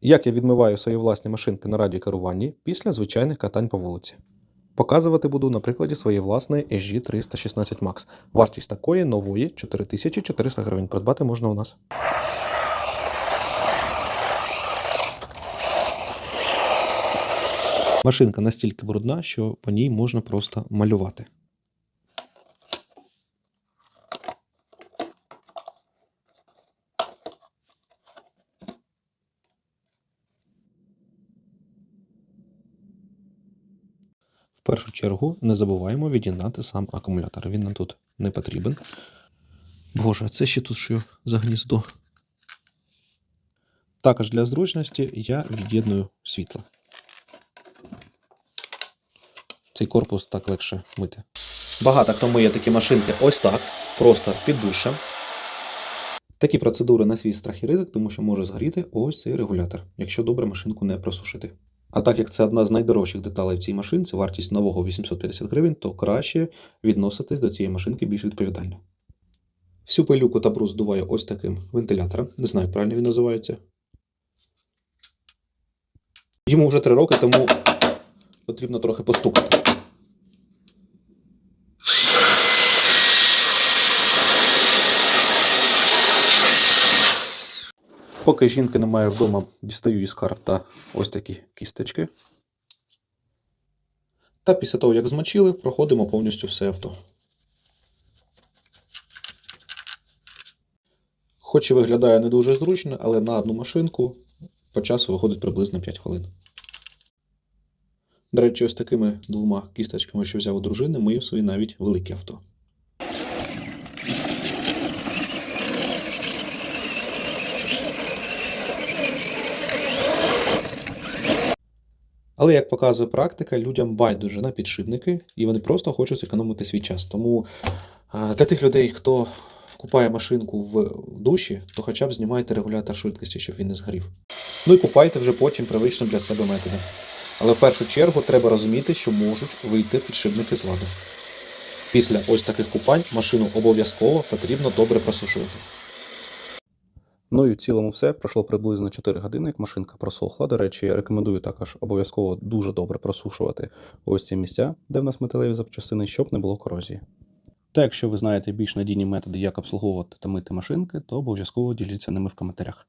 Як я відмиваю свої власні машинки на радіокеруванні після звичайних катань по вулиці. Показувати буду на прикладі своєї власної SG316 Max. Вартість такої нової 4400 гривень. Придбати можна у нас. Машинка настільки брудна, що по ній можна просто малювати. В першу чергу не забуваємо від'єднати сам акумулятор. Він нам тут не потрібен. Боже, це ще тут що за гніздо. Також для зручності я від'єдную світло. Цей корпус так легше мити. Багато хто миє такі машинки ось так, просто під душем. Такі процедури на свій страх і ризик, тому що може згоріти ось цей регулятор, якщо добре машинку не просушити. А так як це одна з найдорожчих деталей в цій машинці, вартість нового 850 гривень, то краще відноситись до цієї машинки більш відповідально. Всю пилюку та бруз здуває ось таким вентилятором. Не знаю, правильно він називається. Йому вже 3 роки, тому потрібно трохи постукати. Поки жінки немає вдома, дістаю із карт та ось такі кісточки. Та після того, як змочили, проходимо повністю все авто. Хоч і виглядає не дуже зручно, але на одну машинку по часу виходить приблизно 5 хвилин. До речі, ось такими двома кісточками, що взяв у дружини, мию свої навіть великі авто. Але як показує практика, людям байдуже на підшипники, і вони просто хочуть зекономити свій час. Тому для тих людей, хто купає машинку в душі, то хоча б знімайте регулятор швидкості, щоб він не згорів. Ну і купайте вже потім привичним для себе методом. Але в першу чергу треба розуміти, що можуть вийти підшипники з ладу. Після ось таких купань машину обов'язково потрібно добре просушувати. Ну і в цілому все. Пройшло приблизно 4 години, як машинка просохла. До речі, я рекомендую також обов'язково дуже добре просушувати ось ці місця, де в нас металеві запчастини, щоб не було корозії. Та якщо ви знаєте більш надійні методи, як обслуговувати та мити машинки, то обов'язково діліться ними в коментарях.